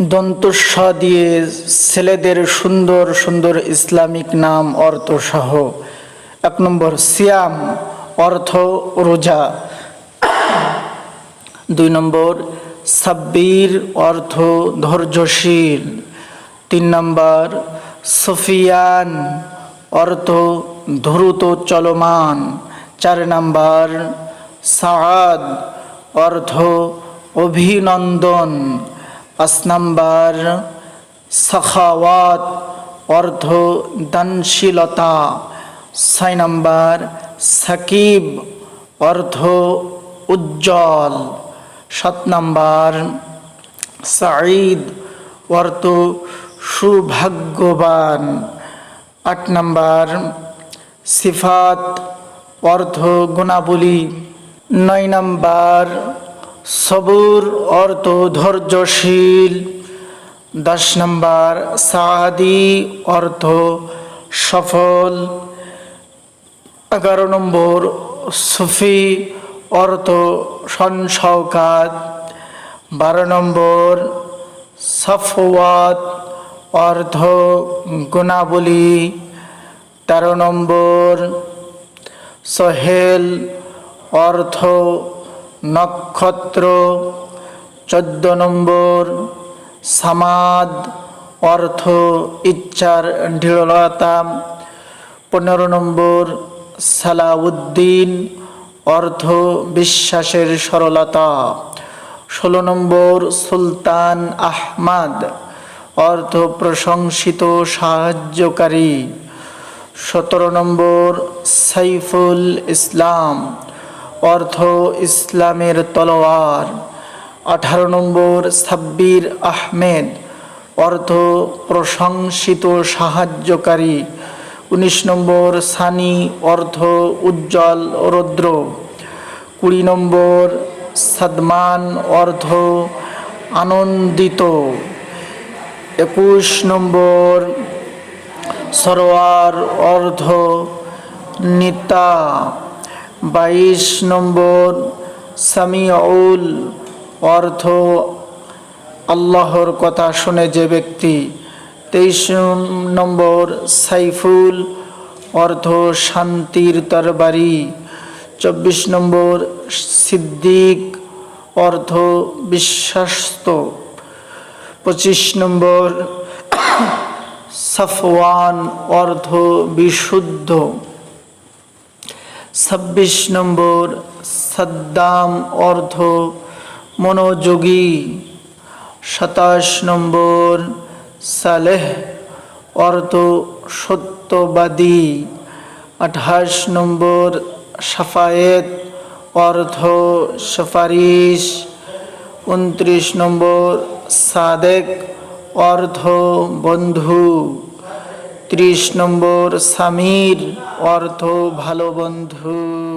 দন্তস্ব দিয়ে ছেলেদের সুন্দর সুন্দর ইসলামিক নাম, অর্থ সহ। এক নম্বর, সিয়াম, অর্থ রোজা। দুই নম্বর, সাব্বির, অর্থ ধৈর্যশীল। তিন নম্বর, সফিয়ান, অর্থ দ্রুত চলমান। চার নম্বর সাদ অর্থ অভিনন্দন। পাঁচ নম্বর, সখাওয়াত অর্থ দানশীলতা ছয় নম্বর, সাকিব অর্থ উজ্জ্বল সাত নম্বর, সাঈদ অর্থ সুভাগ্যবান আট নম্বর, সিফাত অর্থ গুণাবলী নয় নম্বর সবুর অর্থ ধৈর্যশীল। দশ নম্বর সাদি অর্থ সফল। এগারো নম্বর সুফি অর্থ সংসৌকাত বারো নম্বর সফওয়াত অর্থ গুণাবলী। তেরো নম্বর সহেল অর্থ নক্ষত্র, চোদ্দ নম্বর, সামাদ, অর্থ, ইচ্ছার দৃঢ়তা পনেরো নম্বর, সালাউদ্দিন, অর্থ, বিশ্বাসের সরলতা, ষোলো নম্বর, সুলতান আহমাদ, অর্থ, প্রশংসিত, সাহায্যকারী, সতেরো নম্বর, সাইফুল ইসলাম অর্থ ইসলামের তলোয়ার, আঠারো নম্বর সাব্বির আহমেদ অর্থ প্রশংসিত সাহায্যকারী, উনিশ নম্বর সানি অর্থ উজ্জ্বল রৌদ্র, কুড়ি নম্বর সাদমান অর্থ আনন্দিত, একুশ নম্বর সরোয়ার অর্ধ নিতা। বাইশ নম্বর সামিউল অর্থ আল্লাহর কথা শুনে যে ব্যক্তি তেইশ নম্বর সাইফুল অর্থ শান্তির তরবারি। চব্বিশ নম্বর সিদ্দিক অর্থ বিশ্বাস্ত। পঁচিশ নম্বর সফওয়ান অর্থ বিশুদ্ধ। ছাব্বিশ নম্বর সাদ্দাম অর্থ মনোযোগী। সাতাশ নম্বর সালেহ অর্থ সত্যবাদী। আঠাশ নম্বর সাফায়েত অর্থ সুপারিশ। উনত্রিশ নম্বর সাদেক অর্থ বন্ধু। ত্রিশ নম্বর সামির অর্থ ভালো বন্ধু।